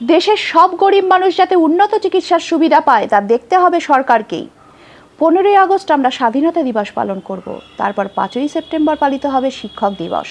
দেশের সব গরিব মানুষ যাতে উন্নত চিকিৎসার সুবিধা পায়, তা দেখতে হবে সরকারকেই। পনেরোই আগস্ট আমরা স্বাধীনতা দিবস পালন করব, তারপর পাঁচই সেপ্টেম্বর পালিত হবে শিক্ষক দিবস।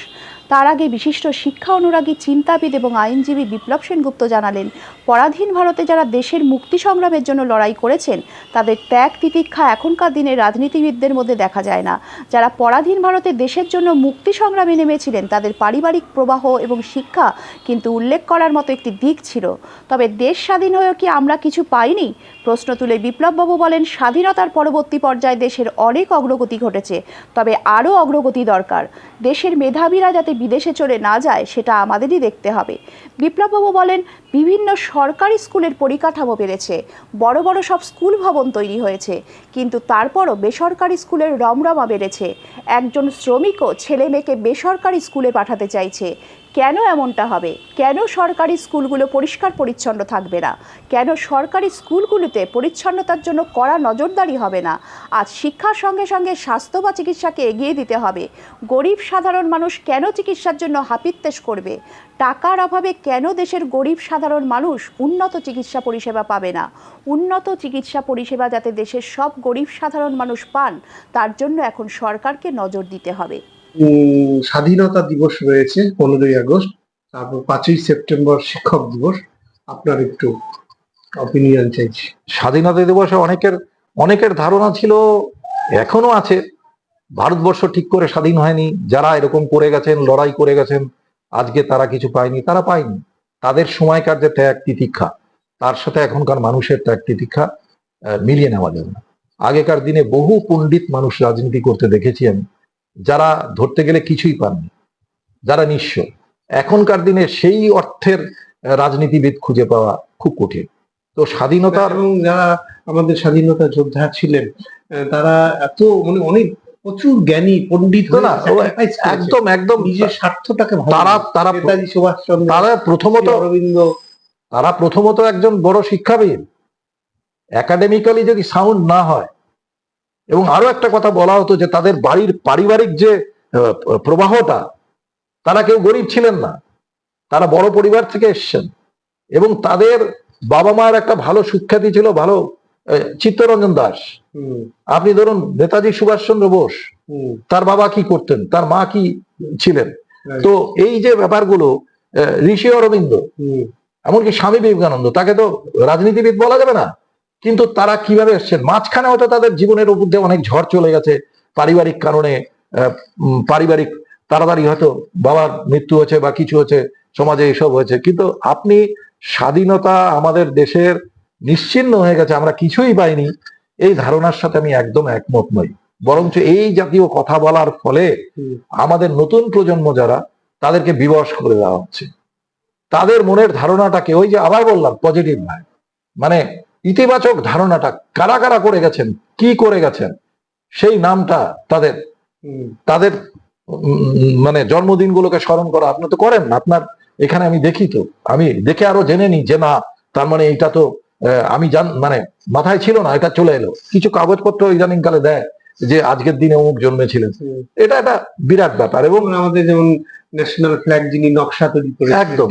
তার আগে বিশিষ্ট শিক্ষা অনুরাগী চিন্তাবিদ এবং আইনজীবী বিপ্লব সেনগুপ্ত জানালেন, পরাধীন ভারতে যারা দেশের মুক্তি সংগ্রামের জন্য লড়াই করেছেন, তাদের ত্যাগ তিতিক্ষা এখনকার দিনে রাজনীতিবিদদের মধ্যে দেখা যায় না। যারা পরাধীন ভারতে দেশের জন্য মুক্তি সংগ্রামে নেমেছিলেন, তাদের পারিবারিক প্রবাহ এবং শিক্ষা কিন্তু উল্লেখ করার মতো একটি দিক ছিল। তবে দেশ স্বাধীন হয়েও কি আমরা কিছু পাইনি? প্রশ্ন তুলে বিপ্লববাবু বলেন, স্বাধীনতার পরবর্তী পর্যায়ে দেশের অনেক অগ্রগতি ঘটেছে, তবে আরও অগ্রগতি দরকার। দেশের মেধাবীরা যাতে বিদেশে চলে না যায়, সেটা আমাদেরই দেখতে হবে। বিপ্লববাবু বলেন, বিভিন্ন সরকারি স্কুলের পরিকাঠামো বেড়েছে। বড় বড় সব স্কুল ভবন তৈরি হয়েছে, কিন্তু তারপরও বেসরকারি স্কুলের রমরমা বেড়েছে। একজন শ্রমিকও ছেলে মেয়েকে বেসরকারি স্কুলে পাঠাতে চাইছে। কেন এমনটা হবে? কেন সরকারি স্কুলগুলো পরিষ্কার পরিচ্ছন্ন থাকবে না? কেন সরকারি স্কুলগুলোতে পরিচ্ছন্নতার জন্য কড়া নজরদারি হবে না? আজ শিক্ষার সঙ্গে সঙ্গে স্বাস্থ্য বা চিকিৎসাকে এগিয়ে দিতে হবে। গরিব সাধারণ মানুষ কেন চিকিৎসার জন্য হাপিত্তেশ করবে? টাকার অভাবে কেন দেশের গরিব সাধারণ মানুষ উন্নত চিকিৎসা পরিষেবা পাবে না? উন্নত চিকিৎসা পরিষেবা যাতে দেশের সব গরিব সাধারণ মানুষ পান, তার জন্য এখন সরকারকে নজর দিতে হবে। স্বাধীনতা দিবস রয়েছে, পনেরোই আগস্ট। তারপর পাঁচই সেপ্টেম্বর শিক্ষক দিবস। আপনার একটু অপিনিয়ন চাইছি। স্বাধীনতা দিবসে অনেকের অনেকের ধারণা ছিল, এখনও আছে, ভারতবর্ষ ঠিক করে স্বাধীন হয়নি, যারা এরকম করে গেছেন, লড়াই করে গেছেন, আজকে তারা কিছু পায়নি, তারা পায়নি। তাদের সময়কার যে ত্যাগ তিতিক্ষা, তার সাথে এখনকার মানুষের ত্যাগ তিতিক্ষা মিলিয়ে নেওয়া যাবে না। আগেকার দিনে বহু পণ্ডিত মানুষ রাজনীতি করতে দেখেছি আমি। যারা ধরতে গেলে কিছুই পাননি যারা নিঃস্ব। এখনকার দিনে সেই অর্থের রাজনীতিবিদ খুঁজে পাওয়া খুব কঠিন। তো স্বাধীনতার যারা আমাদের স্বাধীনতা যোদ্ধা ছিলেন তারা এত মানে অনেক প্রচুর জ্ঞানী পণ্ডিত না। একদম একদম। নিজের স্বার্থটাকে তারা তারা নেতাজি সুভাষচন্দ্র তারা প্রথমত অরবিন্দ। তারা প্রথমত একজন বড় শিক্ষাবিদ। একাডেমিক্যালি যদি সাউন্ড না হয় এবং আরও একটা কথা বলা হতো যে তাদের বাড়ির পারিবারিক যে প্রবাহটা তারা কেউ গরিব ছিলেন না। তারা বড় পরিবার থেকে এসছেন। এবং তাদের বাবা মায়ের একটা ভালো সুখ্যাতি ছিল ভালো চিত্তরঞ্জন দাস। আপনি ধরুন নেতাজি সুভাষচন্দ্র বোস তার বাবা কি করতেন? তার মা কি ছিলেন? তো এই যে ব্যাপারগুলো ঋষি অরবিন্দ এমনকি স্বামী বিবেকানন্দ তাকে তো রাজনীতিবিদ বলা যাবে না। কিন্তু তারা কীভাবে এসছেন মাঝখানে হয়তো তাদের জীবনের উপর দিয়ে অনেক ঝড় চলে গেছে। পারিবারিক কারণে পারিবারিক তাড়াতাড়ি হয়তো বাবার মৃত্যু হয়েছে বা কিছু হয়েছে সমাজে এসব হয়েছে। কিন্তু আপনি স্বাধীনতা আমাদের দেশের নিশ্চিন্ন হয়ে গেছে আমরা কিছুই পাইনি এই ধারণার সাথে আমি একদম একমত নই। বরঞ্চ এই জাতীয় কথা বলার ফলে আমাদের নতুন প্রজন্ম যারা তাদেরকে বিবশ করে দেওয়া হচ্ছে। তাদের মনের ধারণাটাকে ওই যে আবার বললাম পজিটিভ ভাই মানে ইতিবাচক ধারণাটা কারা কারা করে গেছেন কি করে গেছেন সেই নামটা তাদের তাদের মানে জন্মদিনগুলোকে স্মরণ করা আপনি তো করেন না আপনার এখানে আমি দেখি তো আমি দেখে আরও জেনে নিই যে না তার মানে এটা তো আহ, আমি জান মানে মাথায় ছিল না এটা চলে এলো। কিছু কাগজপত্র ইদানিং কালে দেয় যে আজকের দিনে অমুক জন্মেছিলেন। এটা একটা বিরাট ব্যাপার এবং এবং আমাদের যেমন ন্যাশনাল ফ্ল্যাগ যিনি নকশা তৈরি করে একদম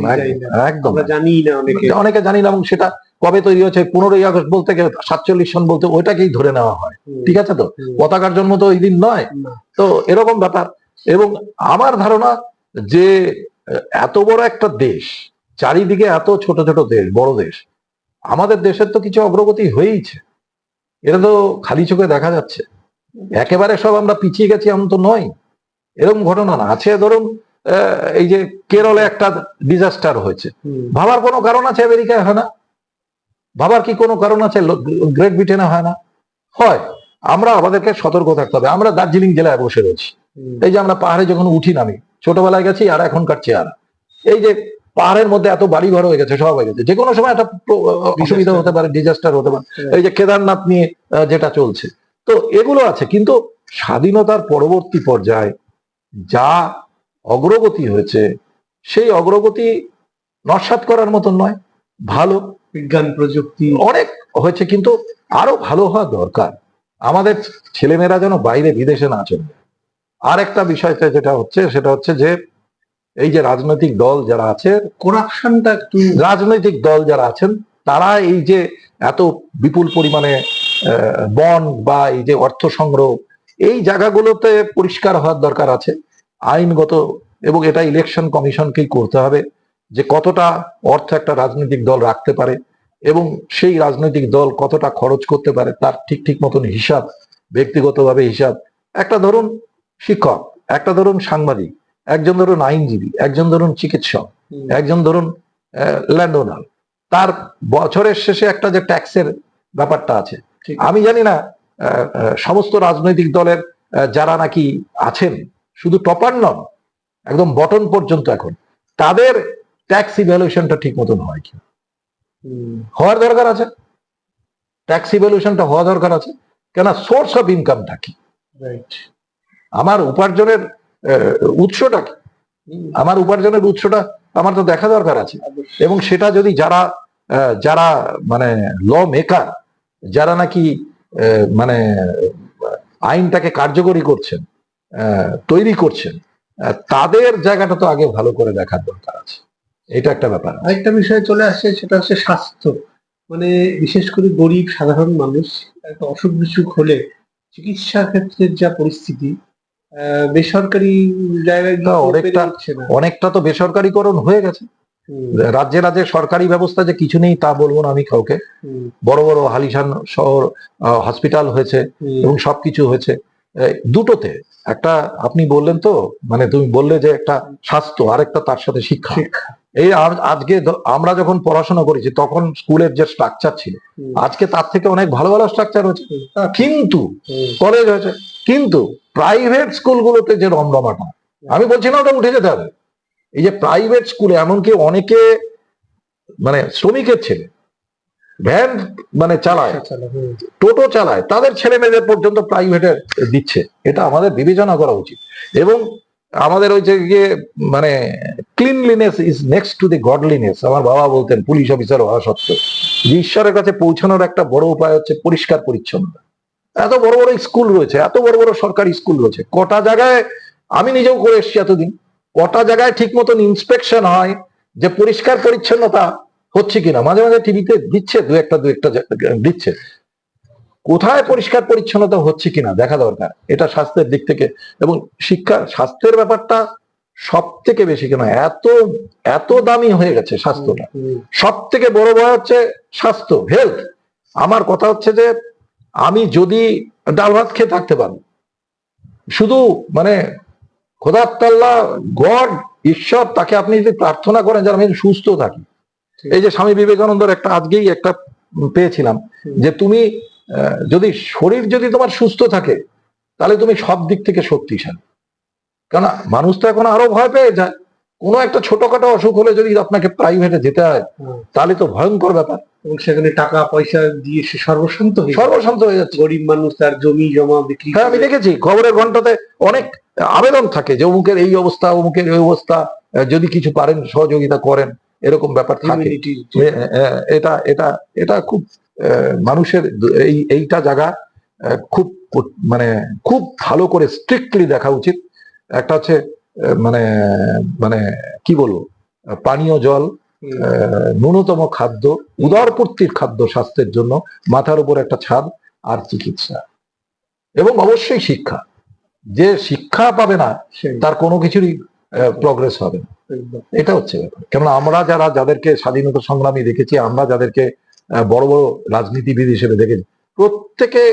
একদম জানি না অনেকে। অনেকে জানি না এবং সেটা কবে তৈরি হয়েছে পনেরোই আগস্ট বলতে গেলে সাতচল্লিশ সন বলতে ওইটাকেই ধরে নেওয়া হয়। ঠিক আছে তো? পতাকার জন্ম তো ওই দিন নয়। তো এরকম ব্যাপার। এবং আমার ধারণা যে এত বড় একটা দেশ চারিদিকে এত ছোট ছোট দেশ বড় দেশ আমাদের দেশের তো কিছু অগ্রগতি হয়েইছে। এটা তো খালি চোখে দেখা যাচ্ছে। একেবারে সব আমরা পিছিয়ে গেছি এমন তো নয়। এরকম ঘটনা না। আছে ধরুন এই যে কেরলে একটা ডিজাস্টার হয়েছে। ভাবার কোনো কারণ আছে আমেরিকায়? হয় না। ভাবার কি কোনো কারণ আছে? গ্রেট ব্রিটেনে হয় না। হয়। আমরা আমাদেরকে সতর্ক থাকতে হবে। আমরা দার্জিলিং জেলায় বসে রয়েছি। এই যে আমরা পাহাড়ে যখন উঠি নামি ছোটবেলায় গেছি আর এখনকার চেয়ার এই যে পাহাড়ের মধ্যে এত বাড়ি ঘর হয়ে গেছে সব হয়ে গেছে। যে কোনো সময় একটা অসুবিধা হতে পারে ডিজাস্টার হতে পারে। এই যে কেদারনাথ নিয়ে যেটা চলছে। তো এগুলো আছে। কিন্তু স্বাধীনতার পরবর্তী পর্যায়ে যা অগ্রগতি হয়েছে সেই অগ্রগতি নস্বাত করার মতন নয় ভালো। বিজ্ঞান প্রযুক্তি। অনেক হয়েছে কিন্তু আরও ভালো হওয়া দরকার। আমাদের ছেলেমেয়েরা যেন বাইরে বিদেশে না চলে যায়। আর একটা বিষয়টা যেটা হচ্ছে সেটা হচ্ছে যে এই যে রাজনৈতিক দল যারা আছে করাপশনটা একটু রাজনৈতিক দল যারা আছেন তারা এই যে এত বিপুল পরিমাণে আহ, বন্ড বা এই যে অর্থ সংগ্রহ এই জায়গাগুলোতে পরিষ্কার হওয়ার দরকার আছে। আইনগত এবং এটা ইলেকশন কমিশনকেই করতে হবে যে কতটা অর্থ একটা রাজনৈতিক দল রাখতে পারে এবং সেই রাজনৈতিক দল কতটা খরচ করতে পারে তার ঠিক ঠিক মতন হিসাব ব্যক্তিগতভাবে হিসাব। একটা ধরুন শিক্ষক একটা ধরুন সাংবাদিক একজন ধরুন আইনজীবী একজন ধরুন চিকিৎসক একজন ধরুন ল্যান্ড ওনার তার বছরের শেষে একটা যে ট্যাক্সের ব্যাপারটা আছে। আমি জানি না সমস্ত রাজনৈতিক দলের যারা নাকি আছেন শুধু টপার নন একদম বটন পর্যন্ত এখন। তাদের ট্যাক্স ইভ্যালুয়েশনটা ঠিক মতন হয় কি? হওয়ার দরকার আছে। ট্যাক্স ইভ্যালুয়েশনটা হওয়া দরকার আছে। কেন সোর্স অফ ইনকামটা কি. আমার উপার্জনের উৎসটা কি? আমার উপার্জনের উৎসটা আমার তো দেখা দরকার আছে। এবং সেটা যদি যারা যারা মানে ল মেকার যারা নাকি মানে আইনটাকে কার্যকরী করছেন তৈরি করছেন। তাদের জায়গাটা তো আগে ভালো করে দেখার দরকার আছে। এটা একটা ব্যাপার। আরেকটা বিষয় চলে আসছে সেটা হচ্ছে স্বাস্থ্য। মানে বিশেষ করে গরিব সাধারণ মানুষ একটা অসুখ বিসুখ হলে চিকিৎসা ক্ষেত্রের যা পরিস্থিতি বেসরকারি জায়গায় গিয়ে অনেকটা- অনেকটা তো বেসরকারিকরণ হয়ে গেছে। রাজ্যে রাজ্যে সরকারি ব্যবস্থা যে কিছু নেই তা বলব না আমি কাউকে। বড় বড় হালিশান শহর হসপিটাল হয়েছে এবং সবকিছু হয়েছে। দুটোতে একটা আপনি বললেন তো মানে তুমি বললে যে একটা স্বাস্থ্য আরেকটা তার সাথে শিক্ষা। এই আজকে আমরা যখন পড়াশোনা করেছি তখন স্কুলের যে স্ট্রাকচার ছিল আজকে তার থেকে অনেক ভালো ভালো স্ট্রাকচার হয়েছে। কিন্তু কলেজ হয়েছে কিন্তু প্রাইভেট স্কুলগুলোতে যে রমরমাটা আমি বলছি না ওটা উঠে যেতে হবে। এই যে প্রাইভেট স্কুলে এমনকি অনেকে মানে শ্রমিকের ছেলে ভ্যান মানে চালায়। টোটো চালায় তাদের ছেলে মেয়েদের পর্যন্ত প্রাইভেটে দিচ্ছে। এটা আমাদের বিবেচনা করা উচিত। এবং আমাদের ওই যে গিয়ে মানে cleanliness is next to the godliness আমার বাবা বলতেন পুলিশ অফিসার হওয়া সত্ত্বেও। ঈশ্বরের কাছে পৌঁছানোর একটা বড় উপায় হচ্ছে পরিষ্কার পরিচ্ছন্নতা এত বড় বড় স্কুল রয়েছে এত বড় বড় সরকারি স্কুল রয়েছে। কটা জায়গায় আমি নিজেও করে এসেছি এতদিন কটা জায়গায় ঠিক মতন ইন্সপেকশন হয় যে পরিষ্কার পরিচ্ছন্নতা হচ্ছে কিনা? মাঝে মাঝে টিভিতে দিচ্ছে দু একটা দু একটা দিচ্ছে। কোথায় পরিষ্কার পরিচ্ছন্নতা হচ্ছে কিনা দেখা দরকার। এটা স্বাস্থ্যের দিক থেকে। এবং শিক্ষা স্বাস্থ্যের ব্যাপারটা সব থেকে বেশি কেন? এত এত দামি হয়ে গেছে স্বাস্থ্যটা। সব থেকে বড় ভয় হচ্ছে স্বাস্থ্য হেলথ আমার কথা হচ্ছে যে আমি যদি ডাল ভাত খেয়ে থাকতে পারি শুধু মানে খোদার তাল্লা গড ঈশ্বর তাকে আপনি যদি প্রার্থনা করেন যেন আমি সুস্থ থাকি। এই যে স্বামী বিবেকানন্দর একটা আজকেই একটা পেয়েছিলাম যে তুমি যদি শরীর যদি তোমার সুস্থ থাকে তাহলে তুমি সব দিক থেকে শক্তিশালী। কেন মানুষ তো এখন আরও ভয় পেয়ে যায়। কোনো একটা ছোটখাটো অসুখ হলে যদি আপনাকে প্রাইভেটে যেতে হয় তাহলে তো ভয়ঙ্কর ব্যাপার। এবং সেখানে টাকা পয়সা দিয়ে সে সর্বশান্ত সর্বশান্ত হয়ে যাচ্ছে। গরিব মানুষ তার জমি জমা বিক্রি হ্যাঁ আমি দেখেছি খবরের ঘন্টাতে অনেক আবেদন থাকে যে অমুকের এই অবস্থা অমুকের এই অবস্থা যদি কিছু পারেন সহযোগিতা করেন। এরকম ব্যাপার থাকে। এটা এটা এটা খুব মানুষের এই এইটা জায়গা খুব মানে খুব ভালো করে স্ট্রিক্টলি দেখা উচিত। একটা হচ্ছে মানে মানে কি বলব পানীয় জল ন্যূনতম খাদ্য উদারপূর্তির খাদ্য স্বাস্থ্যের জন্য মাথার উপর একটা ছাদ আর চিকিৎসা। এবং অবশ্যই শিক্ষা। যে শিক্ষা পাবে না তার কোনো কিছুরই প্রগ্রেস হবে না। এটা হচ্ছে ব্যাপার। কেননা আমরা যারা যাদেরকে স্বাধীনতা সংগ্রামী দেখেছি আমরা যাদেরকে বড় বড় রাজনীতিবিদ হিসেবে দেখেছি প্রত্যেকে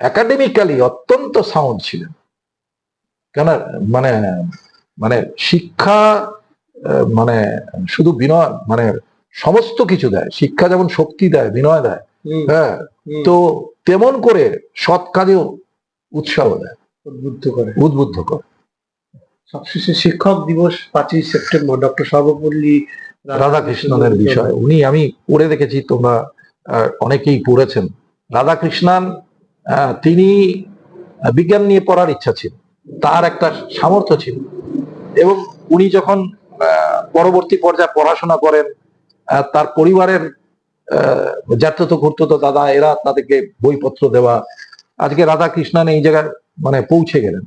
একাডেমিক্যালি অত্যন্ত সাউন্ড ছিলেন। কেন মানে মানে শিক্ষা মানে শুধু বিনয় মানে সমস্ত কিছু দেয়। শিক্ষা যেমন শক্তি দেয় বিনয় দেয় হ্যাঁ তো তেমন করে সৎ কাজেও উৎসাহ দেয়। উদ্বুদ্ধ করে। উদ্বুদ্ধ করে। সবশেষে শিক্ষক দিবস পাঁচই সেপ্টেম্বর ডক্টর সর্বপল্লী রাধাকৃষ্ণনের বিষয়। উনি আমি পড়ে দেখেছি তোমরা অনেকেই পড়েছেন। রাধাকৃষ্ণন তিনি বিজ্ঞান নিয়ে পড়ার ইচ্ছা ছিল। তার একটা সামর্থ্য ছিল। এবং উনি যখন পরবর্তী পর্যায়ে পড়াশোনা করেন আহ, তার পরিবারের জাতীয়ত ঘুরতো দাদা এরা তাদেরকে বইপত্র দেওয়া। আজকে রাধাকৃষ্ণন এই জায়গায় মানে পৌঁছে গেলেন।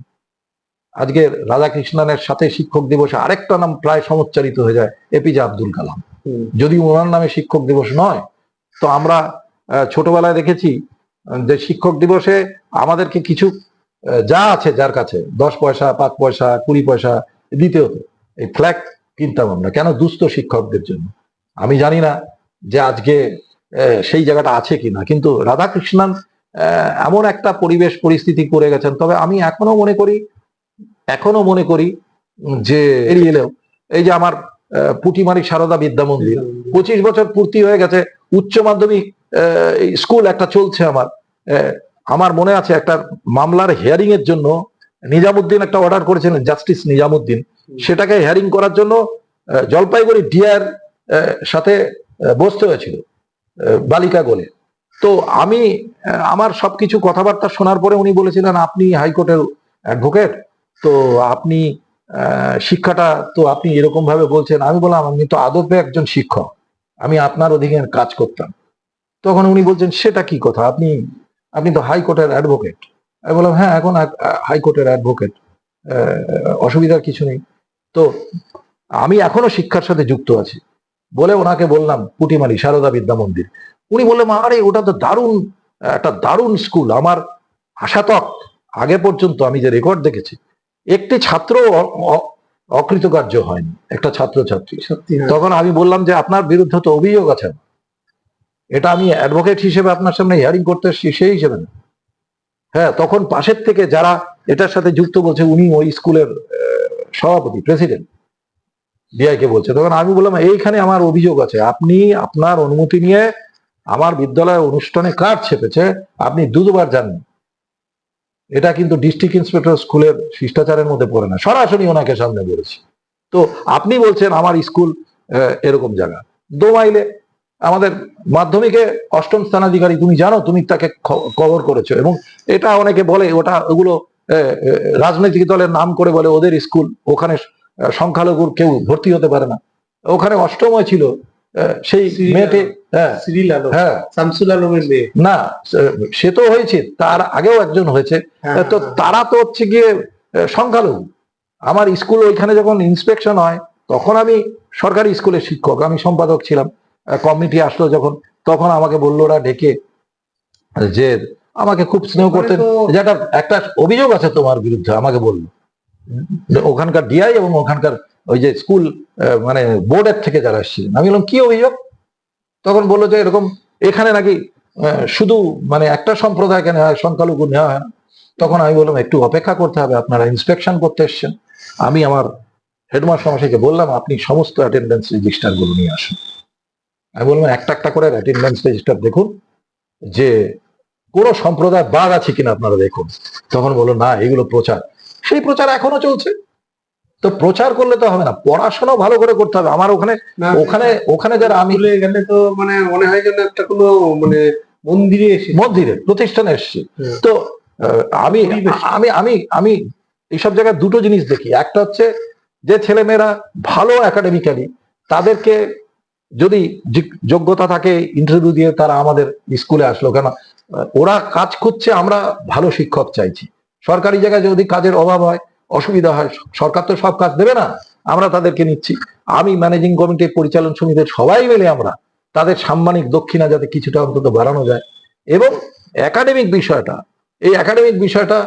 আজকে রাধাকৃষ্ণনের সাথে শিক্ষক দিবসে আরেকটা নাম প্রায় সমুচ্চারিত হয়ে যায় এপিজে আব্দুল কালাম। যদি ওনার নামে শিক্ষক দিবস নয় তো আমরা ছোটবেলায় দেখেছি যে শিক্ষক দিবসে আমাদেরকে কিছু যা আছে যার কাছে দশ পয়সা পাঁচ পয়সা কুড়ি পয়সা দিতে হতো। এই ফ্ল্যাগ কিনতাম আমরা। কেন? দুস্থ শিক্ষকদের জন্য। আমি জানি না যে আজকে সেই জায়গাটা আছে কিনা। কিন্তু রাধাকৃষ্ণন আহ, এমন একটা পরিবেশ পরিস্থিতি করে গেছেন। তবে আমি এখনও মনে করি এখনও মনে করি যে এড়িয়ে এলেও এই যে আমার পুটিমারি সারদা বিদ্যা মন্দির পঁচিশ বছর পূর্তি হয়ে গেছে উচ্চ মাধ্যমিক স্কুল একটা চলছে আমার। আমার মনে আছে একটা মামলার হিয়ারিং এর জন্য নিজামুদ্দিন একটা অর্ডার করেছিলেন জাস্টিস নিজামুদ্দিন। সেটাকে হিয়ারিং করার জন্য জলপাইগুড়ি ডিআর সাথে বসতে হয়েছিল বালিকা গোলে। তো আমি আমার সবকিছু কথাবার্তা শোনার পরে উনি বলেছিলেন আপনি হাইকোর্টের অ্যাডভোকেট তো আপনি শিক্ষাটা তো আপনি এরকম ভাবে বলছেন, আমি বললাম, আমি তো আদপে একজন শিক্ষক, আমি আপনার অধীনে কাজ করতাম। তখন উনি বলছেন, সেটা কি কথা? আপনি আপনি তো হাইকোর্টের অ্যাডভোকেট আমি বললাম হ্যাঁ এখন হাইকোর্টের অ্যাডভোকেট অসুবিধার কিছু নেই। তো আমি এখনও শিক্ষার সাথে যুক্ত আছি। বলে ওনাকে বললাম, পুটিমারি, সারদা বিদ্যা মন্দির। উনি বললেন আরে, ওটা তো দারুণ, একটা দারুণ স্কুল আমার আশাতক, আগে পর্যন্ত আমি যে রেকর্ড দেখেছি একটি ছাত্র অকৃতকার্য হয়নি একটা ছাত্রছাত্রী। সত্যি হ্যাঁ। তখন আমি বললাম যে আপনার বিরুদ্ধে তো অভিযোগ আছে। এটা আমি অ্যাডভোকেট হিসেবে আপনার সামনে হিয়ারিং করতে এসেছি সেই হিসেবে না। হ্যাঁ তখন পাশের থেকে যারা এটার সাথে যুক্ত বলছে উনি ওই স্কুলের সভাপতি প্রেসিডেন্ট ডিআইকে বলছে। তখন আমি বললাম এইখানে আমার অভিযোগ আছে। আপনি আপনার অনুমতি নিয়ে আমার বিদ্যালয় অনুষ্ঠানে কার ছেপেছে আপনি দুবার জানেন এটা কিন্তু ডিস্ট্রিক্ট ইন্সপেক্টর স্কুলের শিষ্টাচারের মধ্যে পড়ে না। সরাসরি ওনাকে সামনে বলেছি। তো আপনি বলছেন আমার স্কুল এরকম জায়গা। দো মাইলে আমাদের মাধ্যমিকে অষ্টম স্থানাধিকারী, তুমি জানো, তুমি তাকে কভার করেছ এবং এটা অনেকে বলে, ওটা ওগুলো রাজনৈতিক দলের নাম করে বলে, ওদের স্কুল, ওখানে সংখ্যালঘুর কেউ ভর্তি হতে পারে না। ওখানে অষ্টময় ছিল সেই মেয়েটি হ্যাঁ সিরিল আলম হ্যাঁ। শামসুল আলমের মেয়ে। না সে- তো হয়েছে তার আগেও একজন হয়েছে। হ্যাঁ, তো হ্যাঁ, তারা তো হচ্ছে গিয়ে সংখ্যালঘু। আমার স্কুল ওইখানে যখন ইন্সপেকশন হয় তখন আমি সরকারি স্কুলের শিক্ষক আমি সম্পাদক ছিলাম। কমিটি আসলো যখন তখন আমাকে বলল ওরা ডেকে যে আমাকে খুব স্নেহ করতেন। যে একটা অভিযোগ আছে তোমার বিরুদ্ধে আমাকে বলল। ওখানকার ডিআই এবং ওখানকার ওই যে স্কুল মানে বোর্ডের থেকে যারা এসেছিলেন। আমি বললাম, কি অভিযোগ? তখন বলল যে, এরকম এখানে নাকি শুধু মানে একটা সম্প্রদায়কে নেওয়া হয়, সংখ্যালঘু নেওয়া হয় তখন আমি বললাম, একটু অপেক্ষা করতে হবে, আপনারা ইন্সপেকশন করতে এসছেন। আমি আমার হেডমাস্টার মশাইকে বললাম, আপনি সমস্ত অ্যাটেন্ডেন্স রেজিস্টারগুলো নিয়ে আসুন। আমি বললাম, একটা একটা করে অ্যাটেন্ডেন্স রেজিস্টার দেখুন, যে কোন সম্প্রদায় বাদ আছে কিনা আপনারা দেখুন। তখন বলল, না, এগুলো প্রচার। সেই প্রচার এখনও চলছে। তো প্রচার করলে তো হবে না পড়াশোনা ভালো করে করতে হবে। আমার ওখানে ওখানে ওখানে যারা আমি গেলে তো মানে মনে হয় যেন একটা কোনো মানে মন্দিরে এসে মন্দিরে প্রতিষ্ঠানে এসছি। তো আহ, আমি আমি আমি আমি এইসব জায়গায় দুটো জিনিস দেখি। একটা হচ্ছে যে ছেলেমেয়েরা ভালো একাডেমিক্যালি তাদেরকে যদি যোগ্যতা থাকে ইন্টারভিউ দিয়ে তারা আমাদের স্কুলে আসলো। কেন? ওরা কাজ করছে আমরা ভালো শিক্ষক চাইছি। সরকারি জায়গায় যদি কাজের অভাব হয় অসুবিধা হয়। সরকার তো সব কাজ দেবে না। আমরা তাদেরকে নিচ্ছি। আমি ম্যানেজিং কমিটির পরিচালন সমিতির সবাই মিলে আমরা তাদের সাম্মানিক দক্ষিণা যাতে কিছুটা অন্তত বাড়ানো যায়। এবং একাডেমিক বিষয়টা, এই একাডেমিক বিষয়টা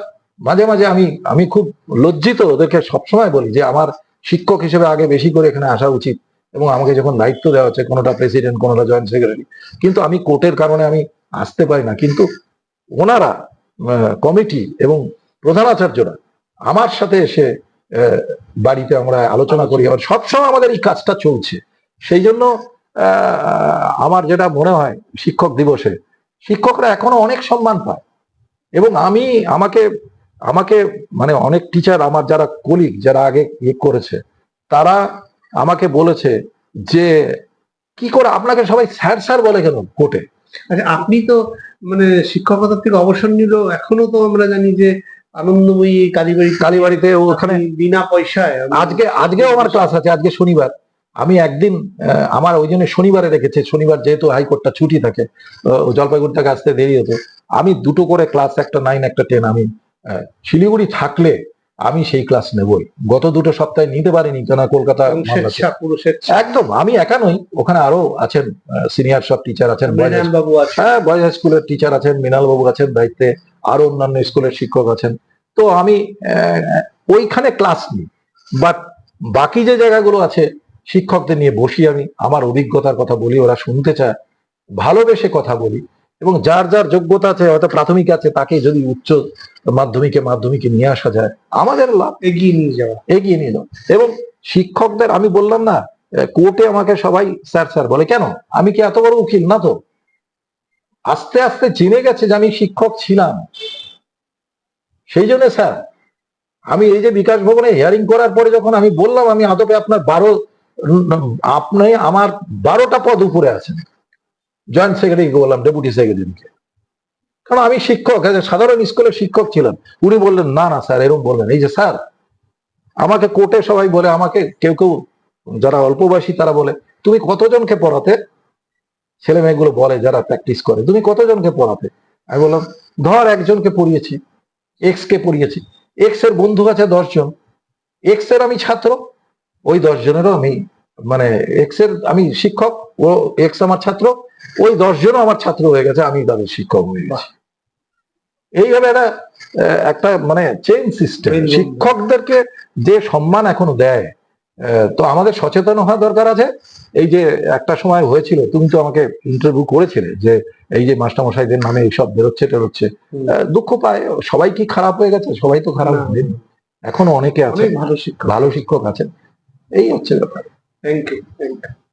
মাঝে মাঝে আমি আমি খুব লজ্জিত ওদেরকে সবসময় বলি যে আমার শিক্ষক হিসেবে আগে বেশি করে এখানে আসা উচিত এবং আমাকে যখন দায়িত্ব দেওয়া হচ্ছে কোনোটা প্রেসিডেন্ট কোনোটা জয়েন্ট সেক্রেটারি কিন্তু আমি কোর্টের কারণে আমি আসতে পারি না। কিন্তু ওনারা কমিটি এবং প্রধানাচার্যরা আমার সাথে এসে বাড়িতে আমরা আলোচনা করি। আবার সবসময় আমাদের এই কাজটা চলছে। সেই জন্য আমার যেটা মনে হয় শিক্ষক দিবসে, শিক্ষকরা এখনও অনেক সম্মান পায়। এবং আমি, আমাকে আমাকে মানে অনেক টিচার আমার যারা কলিগ যারা আগে ইয়ে করেছে, তারা আমাকে বলেছে যে, কি করে আপনাকে সবাই স্যার স্যার বলে কেন কোর্টে? আচ্ছা আপনি তো মানে শিক্ষকতার থেকে অবসর নিল এখনও তো আমরা জানি যে আনন্দময়ী কালীবাড়ি কালীবাড়িতে ওখানে বিনা পয়সায় আমি- আজকে আজকেও আমার ক্লাস আছে আজকে শনিবার। আমি একদিন আমার ওই জন্য শনিবারে রেখেছে শনিবার যেহেতু হাইকোর্টটা ছুটি থাকে জলপাইগুড়ি থেকে আসতে দেরি হতো। আমি দুটো করে ক্লাস একটা নাইন একটা টেন আমি শিলিগুড়ি থাকলে আমি সেই ক্লাস নেবই। গত দুটো সপ্তাহে নিতে পারিনি কেন কলকাতা একদম আমি একা নই ওখানে আরও আছেন সিনিয়র সব টিচার আছেন বাবু হ্যাঁ বয়েজ হাই স্কুলের টিচার আছেন মৃণাল বাবু আছেন দায়িত্বে আরও অন্যান্য স্কুলের শিক্ষক আছেন। তো আমি ওইখানে ক্লাস নিই। বাট বাকি যে জায়গাগুলো আছে শিক্ষকদের নিয়ে বসি আমি। আমার অভিজ্ঞতার কথা বলি ওরা শুনতে চায়। ভালোবেসে কথা বলি। এবং যার যার যোগ্যতা আছে হয়তো প্রাথমিক আছে তাকে যদি উচ্চ মাধ্যমিকে মাধ্যমিকে নিয়ে আসা যায় আমাদের লাভ এগিয়ে নিয়ে যাওয়া। এগিয়ে নিয়ে যাও এবং শিক্ষকদের আমি বললাম না কোর্টে আমাকে সবাই স্যার স্যার বলে কেন? আমি কি এত বড় উকিল না তো? আস্তে আস্তে চিনে গেছে যে আমি শিক্ষক ছিলাম। সেই জন্য স্যার, আমি এই যে বিকাশ ভবনে হিয়ারিং করার পরে যখন আমি বললাম, আমি আদপে আপনার বারো, আপনি আমার বারোটা পদ উপরে আছেন। জয়েন্ট সেক্রেটারিকে বললাম ডেপুটি সেক্রেটারিকে কারণ আমি শিক্ষক সাধারণ স্কুলের শিক্ষক ছিলাম। উনি বললেন, না না, স্যার, এরকম বললেন এই যে স্যার, আমাকে কোর্টে সবাই বলে, আমাকে কেউ কেউ, যারা অল্প বয়সী তারা বলে, তুমি কতজনকে পড়াতে? ছেলে মেয়েগুলো বলে, যারা প্র্যাকটিস করে, তুমি কতজনকে পড়াতে? আমি বললাম, ধর একজনকে পড়িয়েছি। এক্স কে পড়িয়েছি। এক্সের বন্ধু আছে দশজন এক্সের আমি ছাত্র ওই দশজনেরও আমি মানে এক্সের আমি শিক্ষক ও এক্স আমার ছাত্র ওই দশজনও আমার ছাত্র হয়ে গেছে আমি তাদের শিক্ষক হয়ে গেছি। এইভাবে একটা একটা মানে চেইন সিস্টেম শিক্ষকদেরকে যে সম্মান এখনও দেয় তো আমাদের সচেতন হওয়া দরকার আছে। এই যে একটা সময় হয়েছিল তুমি তো আমাকে ইন্টারভিউ করেছিলে যে এই যে মাস্টারমশাইদের নামে এইসব বেরোচ্ছে টেরোচ্ছে। দুঃখ পায়। সবাই কি খারাপ হয়ে গেছে? সবাই তো খারাপ হয়ে। হয়নি। এখনও অনেকে আছে। ভালো শিক্ষক। ভালো শিক্ষক আছেন। এই হচ্ছে ব্যাপার। Thank you thank you